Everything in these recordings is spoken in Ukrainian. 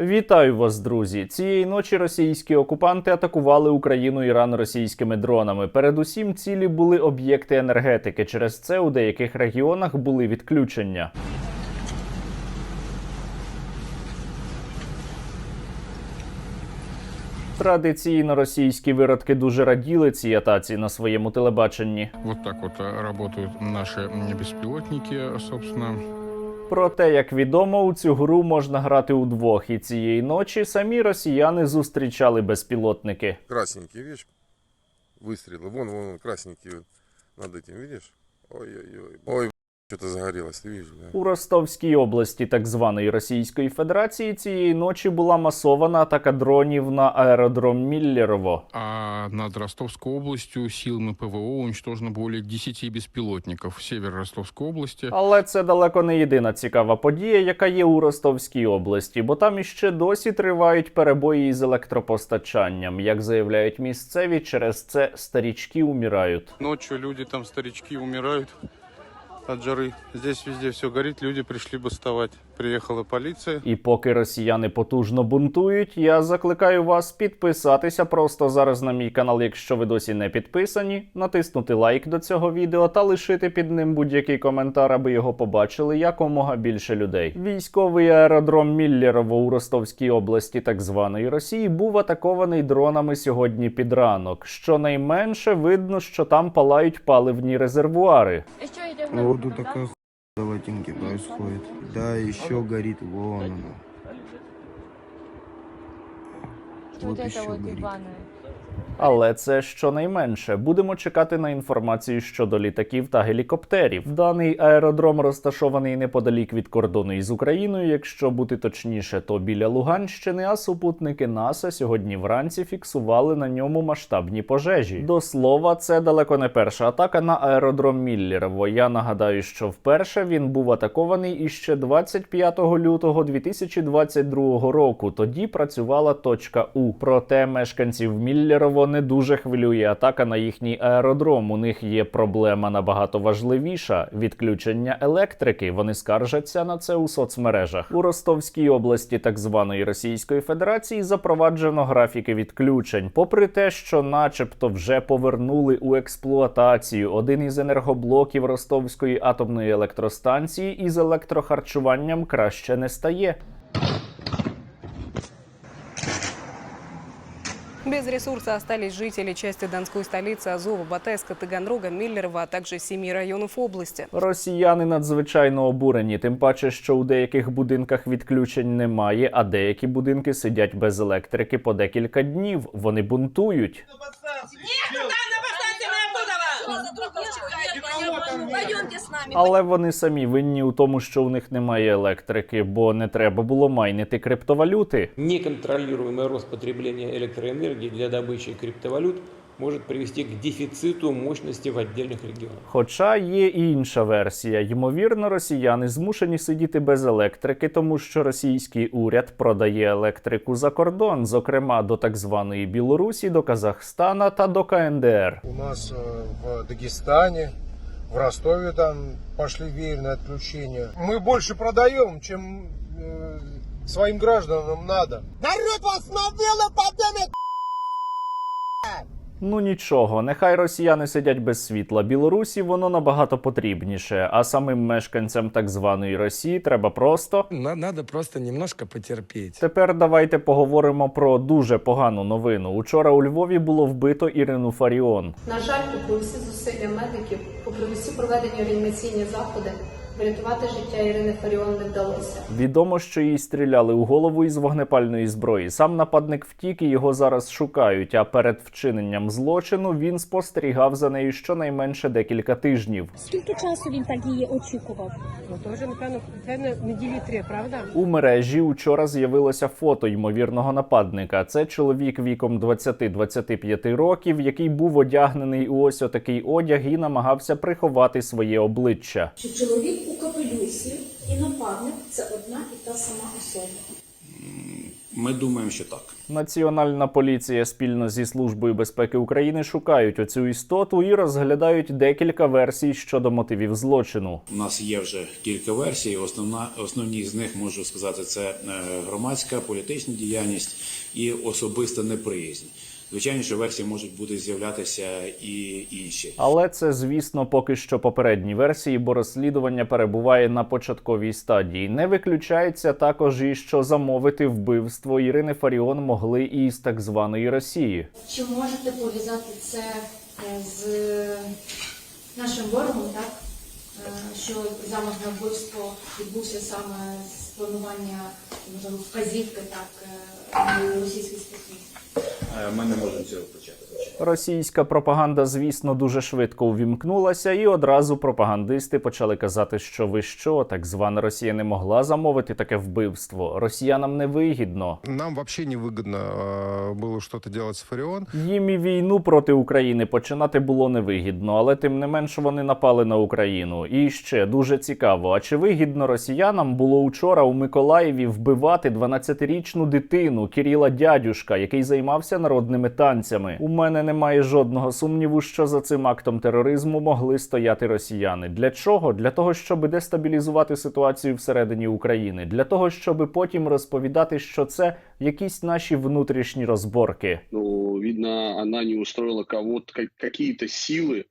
Вітаю вас, друзі! Цієї ночі російські окупанти атакували Україну Іран російськими дронами. Передусім, цілі були об'єкти енергетики. Через це у деяких регіонах були відключення. Традиційно російські виродки дуже раділи цій атаці на своєму телебаченні. Вот так вот э, работают наши собственно. Проте, як відомо, у цю гру можна грати удвох, і цієї ночі самі росіяни зустрічали безпілотники. Красненький, видишь, выстрелы. Вон, вон, он, красненький вот над этим, видишь? Ой-ой-ой. Что-то загорелось, ты видишь, да? У Ростовській області так званої Російської Федерації цієї ночі була масована атака дронів на аеродром Міллерово. А над Ростовской областью силами ПВО уничтожено более 10 беспилотников. Север Ростовской области. Але це далеко не єдина цікава подія, яка є у Ростовській області, бо там іще досі тривають перебої із електропостачанням. Як заявляють місцеві, через це старічки умирають. Ночью люди там, старички, умирают от жары. Здесь везде все горит, люди пришли бастовать. Приехала полиция. І поки росіяни потужно бунтують, я закликаю вас підписатися просто зараз на мій канал, якщо ви досі не підписані, натиснути лайк до цього відео та лишити під ним будь-який коментар, аби його побачили якомога більше людей. Військовий аеродром Міллєрово у Ростовській області, так званої Росії, був атакований дронами сьогодні під ранок. Щонайменше видно, що там палають паливні резервуари. Ну вот тут такая хуйня в Латинке происходит. Да, еще горит вон она. вот Вот это еще вот горит. ебаное. Але це щонайменше. Будемо чекати на інформацію щодо літаків та гелікоптерів. Даний аеродром розташований неподалік від кордону із Україною. Якщо бути точніше, то біля Луганщини, а супутники НАСА сьогодні вранці фіксували на ньому масштабні пожежі. До слова, це далеко не перша атака на аеродром Міллєрово. Я нагадаю, що вперше він був атакований іще 25 лютого 2022 року. Тоді працювала точка У. Проте мешканців Міллєрово не дуже хвилює атака на їхній аеродром. У них є проблема набагато важливіша відключення електрики. Вони скаржаться на це у соцмережах. У Ростовській області так званої Російської Федерації запроваджено графіки відключень, попри те, що, начебто, вже повернули у експлуатацію один із енергоблоків Ростовської атомної електростанції із електрохарчуванням краще не стає. Без ресурса остались жители части Донской столицы Азова, Батайска, Таганрога, Миллерова, а также семи районов области. Росіяни надзвичайно обурені, тим паче, що у деяких будинках відключень немає, а деякі будинки сидять без електрики по декілька днів. Вони бунтують. Ні, нами. Але вони самі винні у тому, що у них немає електрики, бо не треба було майнити криптовалюти. Неконтролируемый рост потребления электроэнергии для добычи криптовалют может привести к дефициту мощности в отдельных регионах. Хоча є і інша версія. Ймовірно, росіяни змушені сидіти без електрики, тому що російський уряд продає електрику за кордон, зокрема до так званої Білорусі, до Казахстана та до КНДР. У нас э, в Дагестане, в Ростове там пошли веерные отключения. Мы больше продаем, чем э, своим гражданам надо. Народ вас навела подымет! Ну нічого, нехай росіяни сидять без світла. Білорусі воно набагато потрібніше. А самим мешканцям так званої Росії треба просто. Надо просто немножко потерпеть. Тепер давайте поговоримо про дуже погану новину. Учора у Львові було вбито Ірину Фаріон. На жаль, попри всі зусилля медиків, попри всі проведені реанімаційні заходи, врятувати життя Ірини Фаріон не вдалося. Відомо, що їй стріляли у голову із вогнепальної зброї. Сам нападник втік і його зараз шукають. А перед вчиненням злочину він спостерігав за нею щонайменше декілька тижнів. Скільки часу він так її очікував? У мережі учора з'явилося фото ймовірного нападника. Це чоловік віком 20-25 років, який був одягнений у ось отакий одяг і намагався приховати своє обличчя. Що чоловік у капелюсі і нападник це одна і та сама особа. Ми думаємо, що так. Національна поліція спільно зі службою безпеки України шукають оцю істоту і розглядають декілька версій щодо мотивів злочину. У нас є вже кілька версій. Основна основні з них можу сказати, це е, громадська політична діяльність і особиста неприязнь. Звичайно, що версії можуть бути з'являтися і інші. Але це, звісно, поки що попередні версії, бо розслідування перебуває на початковій стадії. Не виключається також і що замовити вбивство Ірини Фаріон могли і з так званої Росії. Чи можете пов'язати це е, з нашим ворогом, так? Е, Що замах на вбивство відбувся саме з планування можливо, вказівки так е, спецслужб? Е, Ми не можемо цього почати. Російська пропаганда, звісно, дуже швидко увімкнулася, і одразу пропагандисти почали казати, що ви що, так звана Росія не могла замовити таке вбивство. Росіянам не вигідно. Нам вообще невыгодно э, было что-то делать с Фарион. Їм і війну проти України починати було невигідно, але тим не менш вони напали на Україну. І ще дуже цікаво: а чи вигідно росіянам було учора у Миколаєві вбивати 12-річну дитину Кіріла Дядюшка, який займався народними танцями? У мене немає жодного сумніву, що за цим актом тероризму могли стояти росіяни. Для чого? Для того, щоб дестабілізувати ситуацію всередині України, для того, щоб потім розповідати, що це якісь наші внутрішні розборки. Ну, видно, она не устроила кого-то, как- какие-то силы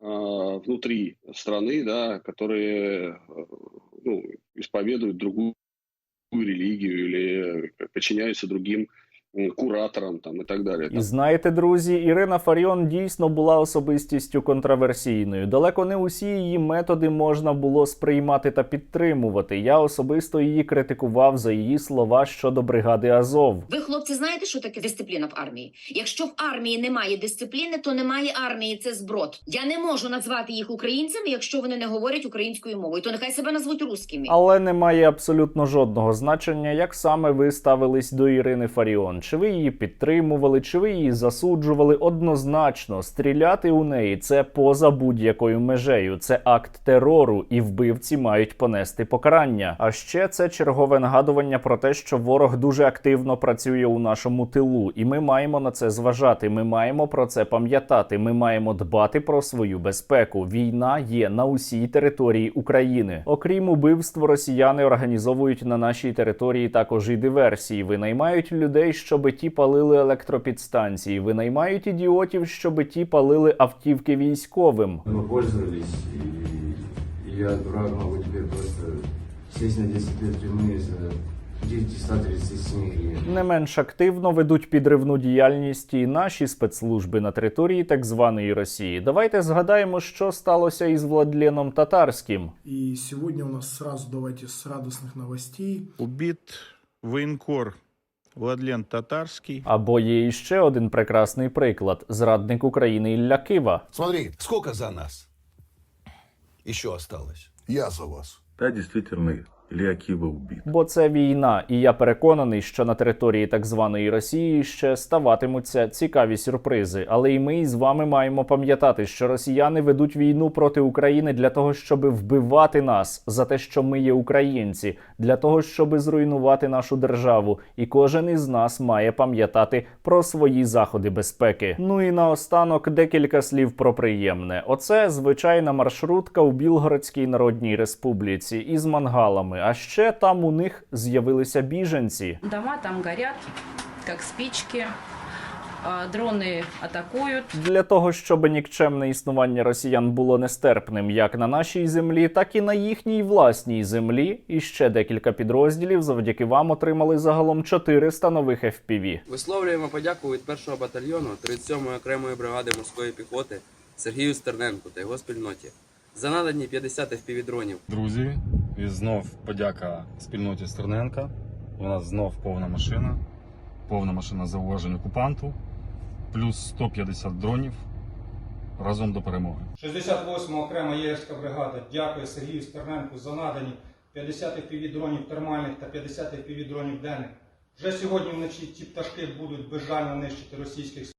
э, внутри страны, да, которые э, ну, исповедуют другую религию или подчиняются другим м, кураторам там, и так далее. І знаєте, друзі, Ірина Фаріон дійсно була особистістю контроверсійною. Далеко не усі її методи можна було сприймати та підтримувати. Я особисто її критикував за її слова щодо бригади Азов. Ви, хлопці, знаєте, що таке дисципліна в армії? Якщо в армії немає дисципліни, то немає армії. Це зброд. Я не можу назвати їх українцями, якщо вони не говорять українською мовою. То нехай себе назвуть русскими. Але не має абсолютно жодного значення, як саме ви ставились до Ірини Фаріон. Чи ви її підтримували, чи ви її засуджували однозначно. Стріляти у неї це поза будь-якою межею. Це акт терору, і вбивці мають понести покарання. А ще це чергове нагадування про те, що ворог дуже активно працює у нашому тилу, і ми маємо на це зважати. Ми маємо про це пам'ятати. Ми маємо дбати про свою безпеку. Війна є на усій території України. Окрім убивств, росіяни організовують на нашій території також і диверсії. Винаймають людей, щоби ті палили електропідстанції. Винаймають ідіотів, щоби ті палили автівки військовим. Мы пользовались, и я, дурак, могу теперь просто сесть на 10 лет тюрьмы за 937 гривен. Не менш активно ведуть підривну діяльність і наші спецслужби на території так званої Росії. Давайте згадаємо, що сталося із Владленом Татарським. И сегодня у нас сразу давайте с радостных новостей. Убит военкор Владлен Татарский. Або є іще один прекрасний приклад: зрадник України Ілля Кива. Смотри, сколько за нас еще осталось? Я за вас. Да, действительно, Кива убит. Бо це війна, і я переконаний, що на території так званої Росії ще ставатимуться цікаві сюрпризи. Але і ми із вами маємо пам'ятати, що росіяни ведуть війну проти України для того, щоб вбивати нас за те, що ми є українці, для того, щоб зруйнувати нашу державу. І кожен із нас має пам'ятати про свої заходи безпеки. Ну і наостанок декілька слів про приємне. Оце звичайна маршрутка у Білгородській Народній Республіці із мангалами. А ще там у них з'явилися біженці. Дома там горят, как спички. А, Дроны атакуют. Для того, щоб нікчемне існування росіян було нестерпним як на нашій землі, так і на їхній власній землі. І ще декілька підрозділів завдяки вам отримали загалом 400 нових FPV. Висловлюємо подяку від першого батальйону 37-ї окремої бригади морської піхоти Сергію Стерненку та його спільноті за надані 50 FPV-дронів. Друзі, і знов подяка спільноті Стерненка. У нас знов повна машина, повна машина зауважень окупанту, плюс 150 дронів разом до перемоги. 68 окрема єгерська бригада дякує Сергію Стерненку за надані 50 FPV-дронів термальних та 50 FPV-дронів денних. Вже сьогодні вночі ці пташки будуть безжально нищити російських.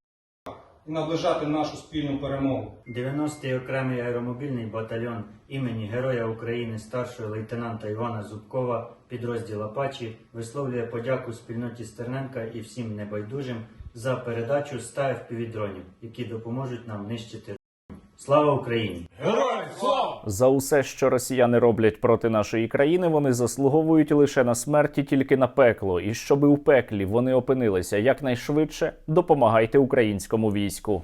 І наближати нашу спільну перемогу. 90-й окремий аеромобільний батальйон імені Героя України старшого лейтенанта Івана Зубкова, підрозділ Апачі, висловлює подяку спільноті Стерненка і всім небайдужим за передачу 100 FPV-дронів, які допоможуть нам нищити. Слава Україні! За усе, що росіяни роблять проти нашої країни, вони заслуговують лише на смерті, тільки на пекло. І щоби у пеклі вони опинилися якнайшвидше, допомагайте українському війську.